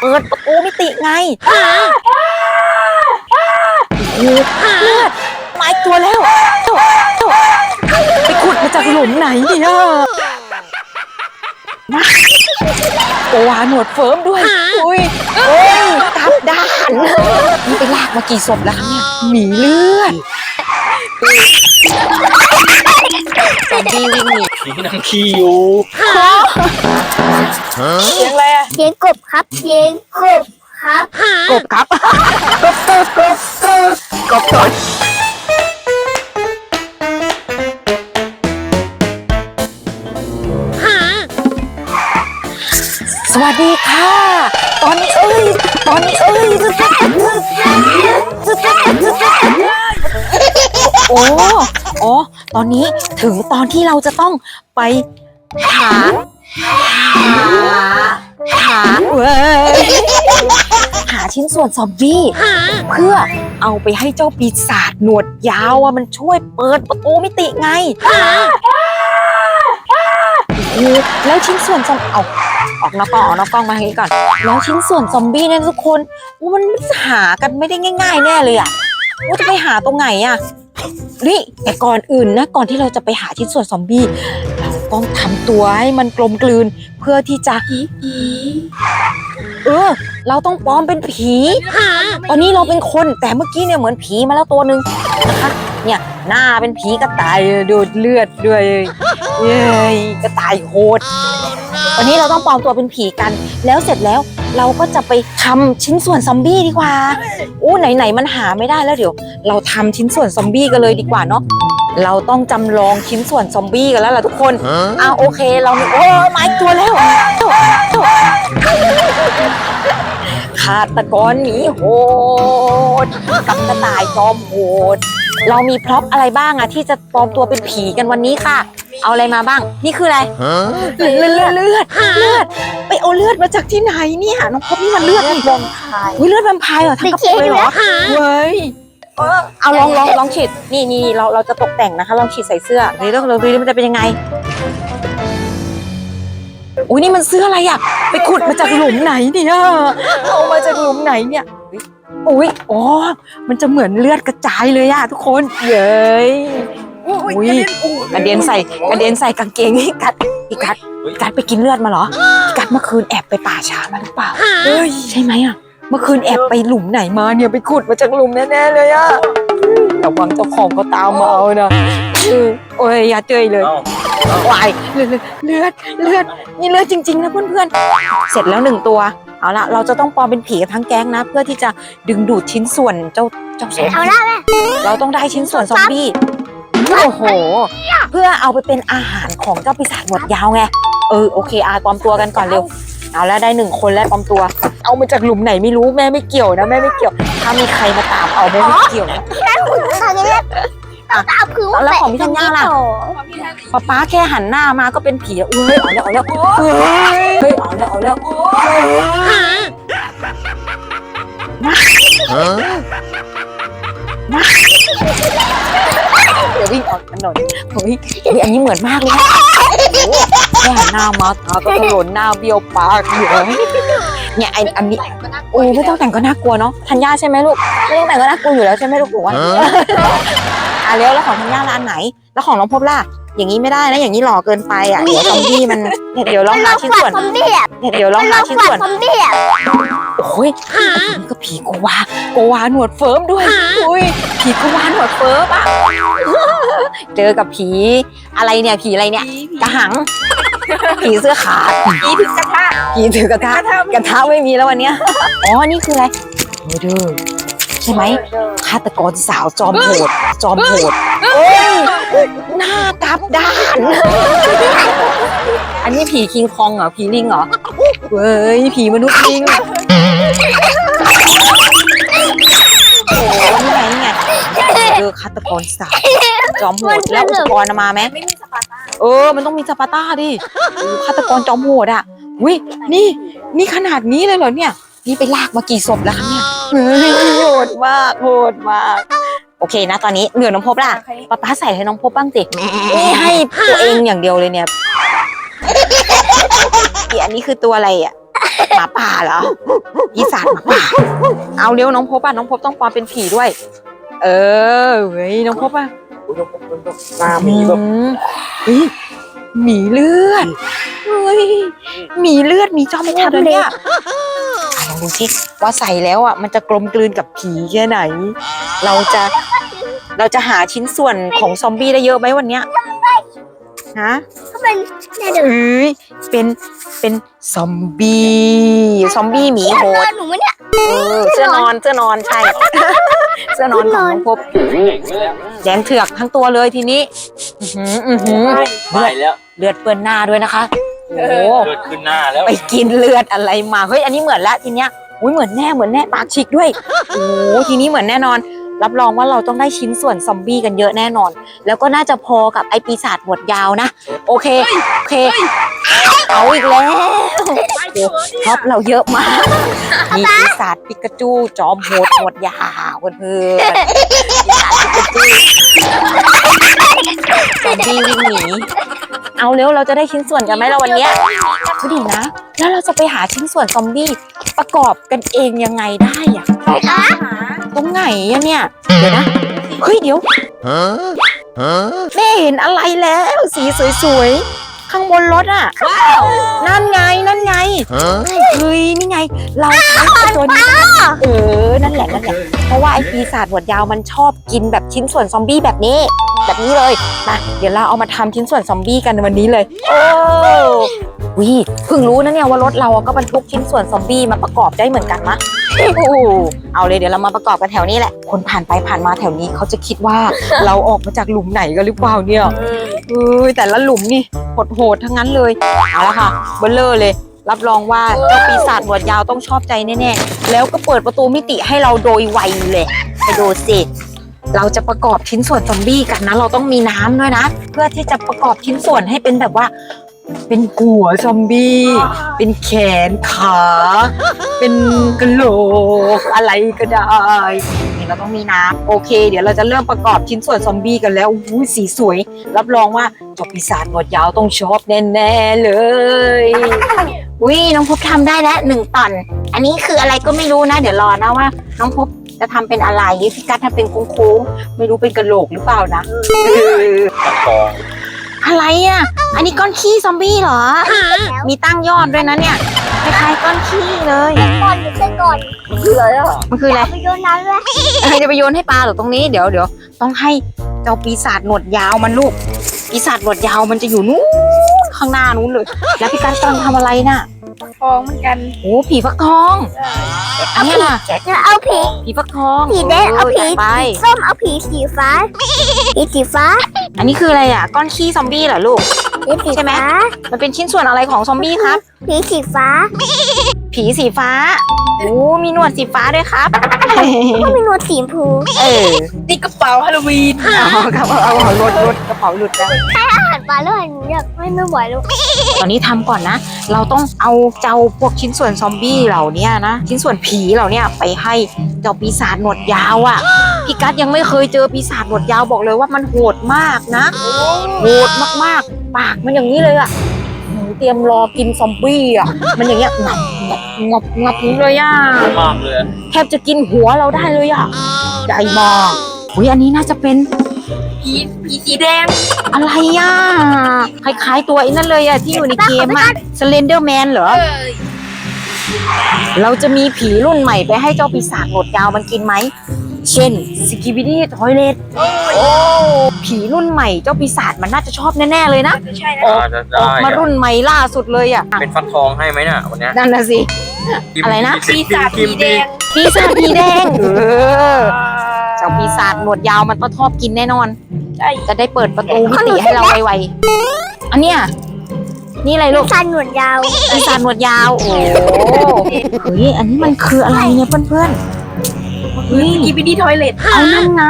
เปิดประตูมิติไงโอ้โหเลือดมาอีกตัวแล้วไปขุดมาจากหลุมไหนเนี่ยโกวาหนวดเฟิร์มด้วย อุ้ยโอ้ยกลับด้านนี่ไปลากมากี่ศพแล้วคะเนี่ยหมีเลือดซอมบี้วิ่งหนีผีนั่งขี้อยู่เสียงอะไร อะเสียงกบครับเสียงกบครับกบครับ กบกบกบกบกบตดสวัสดีค่ะ ตอนนี้เอ้ย ตอนนี้เอ้ยโอ้โอ้ตอนนี้ถึงตอนที่เราจะต้องไปหาหา หาเว้ยหาชิ้นส่วนซอมบี้เพื่อเอาไปให้เจ้าปีศาจหนวดยาวอะมันช่วยเปิดประตูมิติไงโอ้โหแล้วชิ้นส่วนซอมเอาออกนอกกล้องออกนอกกล้องมาทางนี้ก่อน แล้วชิ้นส่วนซอมบี้เนี่ยทุกคนโอ้มันหากันไม่ได้ง่าย ๆ แน่เลยอะว่าจะไปหาตรงไหนอะนี่แต่ก่อนอื่นนะก่อนที่เราจะไปหาชิ้นส่วนซอมบี้เรา ต้องทำตัวให้มันกลมกลืนเพื่อที่จะเออ เราต้องปลอมเป็นผีตอนนี้เราเป็นคนแต่เมื่อกี้เนี่ยเหมือนผีมาแล้วตัวหนึ่งนะคะเนี่ยหน้าเป็นผีกระต่ายดูดเลือดด้วยเย้ยกระต่ายโหดวันนี้เราต้องปลอมตัวเป็นผีกัน แล้วเสร็จแล้วเราก็จะไปทำชิ้นส่วนซอมบี้ดีกว่าอู้ไหนๆมันหาไม่ได้แล้วเดี๋ยว เราทำชิ้นส่วนซอมบี้กันเลยดีกว่าเนาะ เราต้องจำลองชิ้นส่วนซอมบี้กันแล้วล่ะทุกคนอะโอเคเรามีโอ้ไม้ตัวแล้วฆาตกรหนีโหดกับกระต่ายจอมโหด เรามีพร็อพอะไรบ้างอะที่จะปลอมตัวเป็นผีกันวันนี้ค่ะ เอาอะไรมาบ้าง นี่คืออะไรเลือดเลือดเลือดเลือด ไปเอาเลือดมาจากที่ไหนเนี่ยน้องพบนี่มันเลือดนี่บงคายอุ๊ยเลือดแวมไพร์เหรอทั้งกระปุกเลยเหรอเว้ย เออเอาลองลองลองฉีดนี่นี่เราเราจะตกแต่งนะคะลองฉีดใส่เสื้อนี่ต้องเราดูดิมันจะเป็นยังไงอุ้ยนี่มันเสื้ออะไรอะไปขุดมาจากหลุมไหนเนี่ยเอามาจากหลุมไหนเนี่ยอุ้ยอ๋อมันจะเหมือนเลือดกระจายเลยอะทุกคนเย้ยอุ้ยกระเด็นใส่กระเด็นใส่กางเกงพี่กัดพี่กัดพี่กัดไปกินเลือดมาเหรอพี่กัดเมื่อคืนแอบไปป่าช้ามาหรือเปล่าเฮ้ยใช่ไหมอะ เมื่อคืนแอบไปหลุมไหนมาเนี่ยไปขุดมาจากหลุมแน่ๆเลยอะระวังเจ้าของเขาตามมาเอานะเออโอ้ยอย่าเจยเลยเอ้าวายเลือดเลือดเลือดนี่เลือดจริงๆนะเพื่อนๆ เสร็จแล้วหนึ่งตัว เอาละเราจะต้องปลอมเป็นผีกันทั้งแก๊งนะ เพื่อที่จะดึงดูดชิ้นส่วนเจ้าเจ้าซอมเอาบี้ละแม่เราต้องได้ชิ้นส่วนซอมบี้โอ้โห เพื่อเอาไปเป็นอาหารของเจ้าปีศาจหนวดยาวไง เออโอเคอาปลอมตัวกันก่อนเร็ว เอาแล้วได้หนึ่งคนแล้วปลอมตัว เอามาจากหลุมไหนไม่รู้แม่ไม่เกี่ยวนะแม่ไม่เกี่ยว ถ้ามีใครมาตามเอาแม่ไม่เกี่ยวนะตอนนี้แม่ต้องเอาพื้นแล้วของพี่ธัญญาล่ะป๊าป๊าแค่หันหน้ามาก็เป็นผีแล้วอุ้ยเอาแล้วเอาแล้วเฮ้ยเฮ้ยเอาแล้วเอาแล้วเดี๋ยววิ่งออกถนนเฮ้ยเฮ้ยอันนี้เหมือนมากเลยนะโอ้โหแค่หันหน้ามาตาก็ถลนหน้าเบี้ยวปากอยู่ เนี่ยไออันนี้โอ้ยไม่ต้องแต่งก็น่ากลัวเนาะธัญญาใช่ไหมลูกไม่ต้องแต่งก็น่ากลัวอยู่แล้วใช่ไหมลูกหนูว่าอะแล้วแล้วของธัญญาร้านไหน แล้วของน้องพบล่ะอย่างนี้ไม่ได้นะอย่างนี้หล่อเกินไปอะเดี๋ยวซอมบี้มันเนี่ยเดี๋ยวลองหาชิ้นส่วนซอมบี้อะเนี่ยเดี๋ยวลองหาชิ้นส่วนซอมบี้อะโอ้ยอันนี้ก็ผีโกวาโกวาหนวดเฟิร์มด้วยอุ้ยผีโกวาหนวดเฟิร์มอะเจอกับผีอะไรเนี่ยผีอะไรเนี่ยกระหัง ผีเสื้อขาดผีถือกระทะผีถือกระทะกระทะไม่มีแล้ววันเนี้ยอ๋อนี่คืออะไรเมอร์เดอร์ใช่ไหมฆาตกรสาวจอมโหดจอมโหดโอ้ยหน้ากลับด้าน อันนี้ผีคิงคองเหรอผีลิงเหรอเว้ยผีมนุษย์ลิงโอ้โหนี่ไงนี่ไงเจอฆาตกรสาวจอมโหดแล้วอุปกรณ์เอามาไหมไม่มีส ปาต้าเออ มันต้องมีสปาต้าดิโอ้ฆาตกรจอมโหดอะอุ้ยนี่ นี่ขนาดนี้เลยเหรอเนี่ย นี่ไปลากมากี่ศพแล้วคะเนี่ยเฮ้ยโหดมากโหดมาก โอเคนะ ตอนนี้เหลือน้องพบล่ะป้าป้าใส่ให้น้องพบบ้างสินี่ให้ตัวเองอย่างเดียวเลยเนี่ยอีอันนี้คือตัวอะไรอะหมาป่าเหรอปีศาจหมาป่า เอาเร็วน้องพบอะน้องพบต้องปลอมเป็นผีด้วย เออเฮ้ยน้องพบอะ หน้ามีแบบอืมเฮ้ยหมีเลือดเฮ้ยหมีเลือดหมีจอมทัพเลยเนี่ยลองดูสิว่าใส่แล้วอะมันจะกลมกลืนกับผีแค่ไหน เราจะเราจะหาชิ้นส่วนของซอมบี้ได้เยอะไหมวันเนี้ยฮะก็เป็นแน่เดิมเอ้ยเป็นเป็นซอมบี้ซอมบี้หมีโหดหนูเนี่ยเออเสื้อนอนเสื้อนอนใช่ เสื้อนอนของน้องพบแดงเถือกทั้งตัวเลยทีนี้อื้อหืออื้อหือไม่แล้วเลือดเปื้อนหน้าด้วยนะคะโอ้โหเกิดขึ้นหน้าแล้ว ไปกินเลือดอะไรมาเฮ้ยอันนี้เหมือนละทีเนี้ยอุ้ยเหมือนแน่เหมือนแน่ปากฉีกด้วยโอ้โหทีนี้เหมือนแน่นอน รับรองว่าเราต้องได้ชิ้นส่วนซอมบี้กันเยอะแน่นอน แล้วก็น่าจะพอกับไอปีศาจหนวดยาวนะ โอเค โอเค เอาอีกแล้วท็อปเราเยอะมาก มีปีศาจปิกาจูจอมโหดหนวดยาวเพื่อนซอมบี้วิ่งหนีเอาเร็วเราจะได้ชิ้นส่วนกันไหมเราวันเนี้ยก็ดีนะ แล้วเราจะไปหาชิ้นส่วนซอมบี้ประกอบกันเองยังไงได้อะ ตรงไหนอะเนี่ย เดี๋ยวนะ เฮ้ยเดี๋ยวแม่เห็นอะไรแล้ว สีสวยๆ ข้างบนรถอะว้าวนั่นไงนั่นไงเฮ้ยนี่ไง เราใช้ไอ้ตัวนี้เออนั่นแหละนั่นแหละเพราะว่าไอ้ปีศาจหนวดยาวมันชอบกินแบบชิ้นส่วนซอมบี้แบบนี้ แบบนี้เลยมาเดี๋ยวเราเอามาทำชิ้นส่วนซอมบี้กันในวันนี้เลยโอ้วิเพิ่งรู้นะเนี่ยว่ารถเราอะก็บรรทุกชิ้นส่วนซอมบี้มาประกอบได้เหมือนกันมะ โอ้เอาเลยเดี๋ยวเรามาประกอบกันแถวนี้แหละ คนผ่านไปผ่านมาแถวนี้เขาจะคิดว่า เราออกมาจากหลุมไหนกันหรือเปล่าเนี่ยเอ้ยแต่ละหลุมนี่โหดๆทั้งนั้นเลยเอาละค่ะเบลเลอร์เลย รับรองว่าเจ้าปีศาจหนวดยาวต้องชอบใจแน่ๆแล้วก็เปิดประตูมิติให้เราโดยไวเลยไปดูสิเราจะประกอบชิ้นส่วนซอมบี้กันนะ เราต้องมีน้ำด้วยนะ เพื่อที่จะประกอบชิ้นส่วนให้เป็นแบบว่า เป็นหัวซอมบี้ เป็นแขนขา เป็นกระโหลกอะไรก็ได้นี่เราต้องมีน้ำโอเค เดี๋ยวเราจะเริ่มประกอบชิ้นส่วนซอมบี้กันแล้วอู้สีสวย รับรองว่าเจ้าปีศาจหนวดยาวต้องชอบแน่ๆเลยอุ้ยน้องพบทำได้แล้วหนึ่งตอน อันนี้คืออะไรก็ไม่รู้นะ เดี๋ยวรอนะว่า น้องพบจะทำเป็นอะไรพี่กัดทำเป็นโค้งๆไม่รู้เป็นกระโหลกหรือเปล่านะเออตัดกอง อะไรอะ อันนี้ก้อนขี้ซอมบี้เหรอ มีตั้งยอดด้วยนะเนี่ย คล้ายๆก้อนขี้เลย ก่อนหรือเส้นก่อนคืออะไรอะมันคืออะไร เอาไปโยนน้ำเลยเอ้ยจะไปโยนให้ปลาเหรอตรงนี้เดี๋ยวเดี๋ยวต้องให้เจ้าปีศาจหนวดยาวมันลูก ปีศาจหนวดยาวมันจะอยู่นู้นข้างหน้านู้นเลย แล้วพี่กันกำลังทำอะไรน่ะ ทองเหมือนกันโอ้ผีฟักทอง อันนี้ล่ะจะเอาผีผีฟักทองผีแดงเอาผีจัดไปส้มเอาผีสีฟ้าผีสีฟ้า อันนี้คืออะไรอะ ก้อนขี้ซอมบี้เหรอลูกผีสีใช่ไหมฟ้ามันเป็นชิ้นส่วนอะไรของซอมบี้ครับผีสีฟ้า ผีสีฟ้าโอ้มีหนวดสีฟ้าด้วยครับ ก็มีหนวดสีชมพูเออนี่กระเป๋าฮาโลวีนอ๋อกระเป๋าเอาเอารถรถกระเป๋าหลุดแล้วอาหารปลาแล้วหนูอยากไม่ไม่ไหวแล้วตอนนี้ทำก่อนนะ เราต้องเอาเจ้าพวกชิ้นส่วนซอมบี้เหล่าเนี้ยนะ ชิ้นส่วนผีเหล่าเนี้ยไปให้เจ้าปีศาจหนวดยาวอะ่ะ พี่กัดยังไม่เคยเจอปีศาจหนวดยาวบอกเลยว่ามันโหดมากนะ โหดมากๆ ปากมันอย่างนี้เลยอะ่ะหนู เตรียมรอกินซอมบี้อะ่ะ มันอย่างเงี้ยงับงับงับงับอย่างนี้เลยอะมากเลยอะแทบจะกินหัวเราได้เลยอะใหญ่มากอุ้ยอันนี้น่าจะเป็นผีผีสีแดง อะไรอะคล้ายๆตัวไอ้นั่นเลยอะที่อยู่ในเกมอะสเลนเดอร์แมนเหรอเออเราจะมีผีรุ่นใหม่ไปให้เจ้าปีศาจหนวดยาวมันกินไหม เช่นสกิบิดี้ทอยเลตโอ้ผีรุ่นใหม่เจ้าปีศาจมันน่าจะชอบแน่ ๆ เลยนะจะใช่นะออกอาจจะอได้อกมาอะรุ่นใหม่ล่าสุดเลยอะเป็นฟักทองให้ไหมน่ะวันเนี้ยนั่นน่ะสิ อะไรนะ ปีศาจผีแดงปีศาจผีแดงเออเจ้าปีศาจหนวดยาวมันต้องชอบกินแน่นอน ใช่จะได้เปิดประตูมิติให้เราไวๆอันเนี้ยนี่อะไรลูก สันหนวดยาว ปีศาจหนวดยาว โอ้เฮ้ยอันนี้มันคืออะไรเนี่ยเพื่อนๆ เฮ้ยกีบิดี้ทอยเลทเอานั่นไง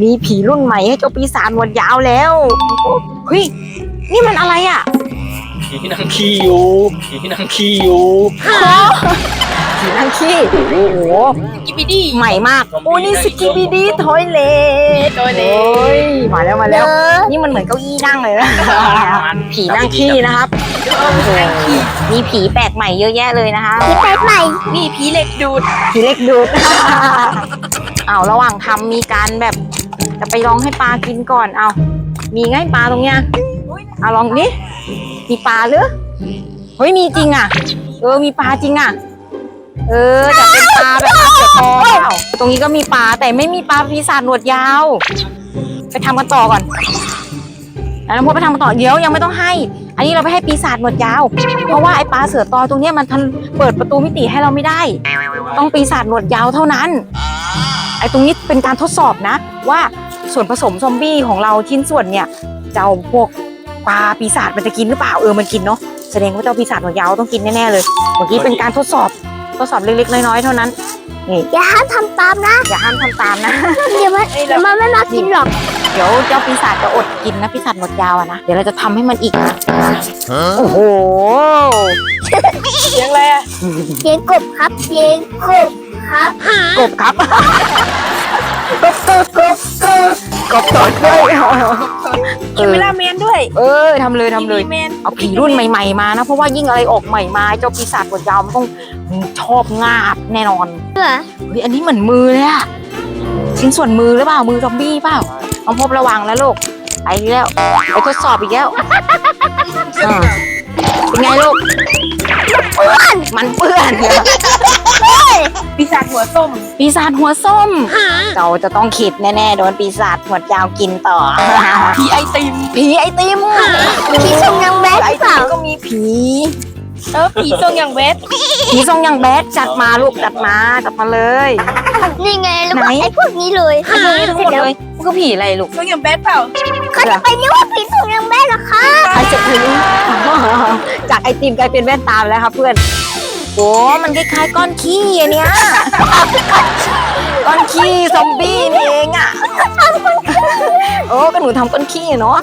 มีผีรุ่นใหม่ให้เจ้าปีศาจหนวดยาวแล้วเฮ้ยนี่มันอะไรอะ ผีนังขี้อยู่ผีนังขี้อยู่ ผีนั่งขี้โอ้โหกิบิดี้ใหม่มากโอ้นี่สกิบิดี้ทอยเลทตัวเล็โอ้ยมาแล้วมาเด้แล้วอนี่มันเหมือนเก้าอี้นั่งเลยนะผีนั่งขี้นะครับนั่งขี้มีผีแปลกใหม่เยอะแยะเลยนะคะพี่ไปใหม่นี่ผีเหล็กดูดผีเล็กดูดเอาระหว่างทำมีการแบบจะไปลองให้ปลากินก่อนเอามีไงปลาตรงเนี้ยเอาลองนี้มีปลาหรือเฮ้ยมีจริงอะ เออมีปลาจริงอะ เออจะเป็นปลาแบบเสือคอเปล่าตรงนี้ก็มีปลาแต่ไม่มีปลาปีศาจหนวดยาว ไปทำกันต่อก่อนแล้วน้ำพดไปทำกันต่อเดี๋ยวยังไม่ต้องให้ อันนี้เราไปให้ปีศาจหนวดยาว เพราะว่าไอ้ปลาเสือตอตรงเนี้ยมันทันเปิดประตูมิติให้เราไม่ได้ ต้องปีศาจหนวดยาวเท่านั้น ไอ้ตรงนี้เป็นการทดสอบนะ ว่าส่วนผสมซอมบี้ของเราชิ้นส่วนเนี่ยจะเอาพวกปลาปีศาจมันจะกินหรือเปล่าเออมันกินเนาะแสดงว่าเจ้าปีศาจหนวดยาวต้องกินแน่ๆเลยเมื่อกี้เป็นการทดสอบ ทดสอบเล็กๆน้อยๆเท่านั้นอย่าห้ามทำตามนะ อย่าห้ามทำตามนะ เดี๋ยวมันเดี๋ยวมันไม่มากินหรอก เดี๋ยวเจ้าปีศาจจะอดกินนะปีศาจหนวดยาวอะนะ เดี๋ยวเราจะทำให้มันอีก โอ้โห เสียงอะไรอะเสียงกบครับเสียงกบครับ กบครับ กบกบกบกบตดด้วยคิมเมล่าแมนด้วย เออทำเลยทำเลยแมนเอาผีรุ่นใหม่ ๆมานะ เพราะว่ายิ่งอะไรออกใหม่มาเจ้าปีศาจหนวดยาวมันต้องชอบงาบแน่นอนเพื่อเฮ้ยอันนี้เหมือนมือเลยอะชิ้นส่วนมือหรือเปล่ามือซอมบี้เปล่าต้องพบระวังแล้วลูกไปอีกแล้วไปทดสอบอีกแล้วอ่า เป็นไงลูกมันเปื้อนปีศาจหัวส้ม ปีศาจหัวส้ม เราจะต้องขิดแน่ๆโดนปีศาจหัวยาวกินต่อผีไอติมผีไอติมพี่ชมยังแบดไอหรือเปติล่ามก็มีผีเออผีทรงอย่างเวสผีทรงอย่างแบดจัดมาลูกจัดมาจัดมาเลยนี่ไงแล้วก็ไหนไอ้พวกนี้เลยไอ้พวกนี้ทั้งหมดเลยมันก็ผีอะไรลูกทรงอย่างแบสเปล่าเขาจะไปเรียกว่าผีชมยังแบดเหรอคะใครจะรู้ จากไอติมกลายเป็นแว่นตาไปแล้วครับเพื่อน โอ้มันคล้ายๆก้อนขี้อันเนี้ยก้อนขี้ซอมบี้นี่เองอะ โอ้ก็หนูทำก้อนขี้อะเนาะ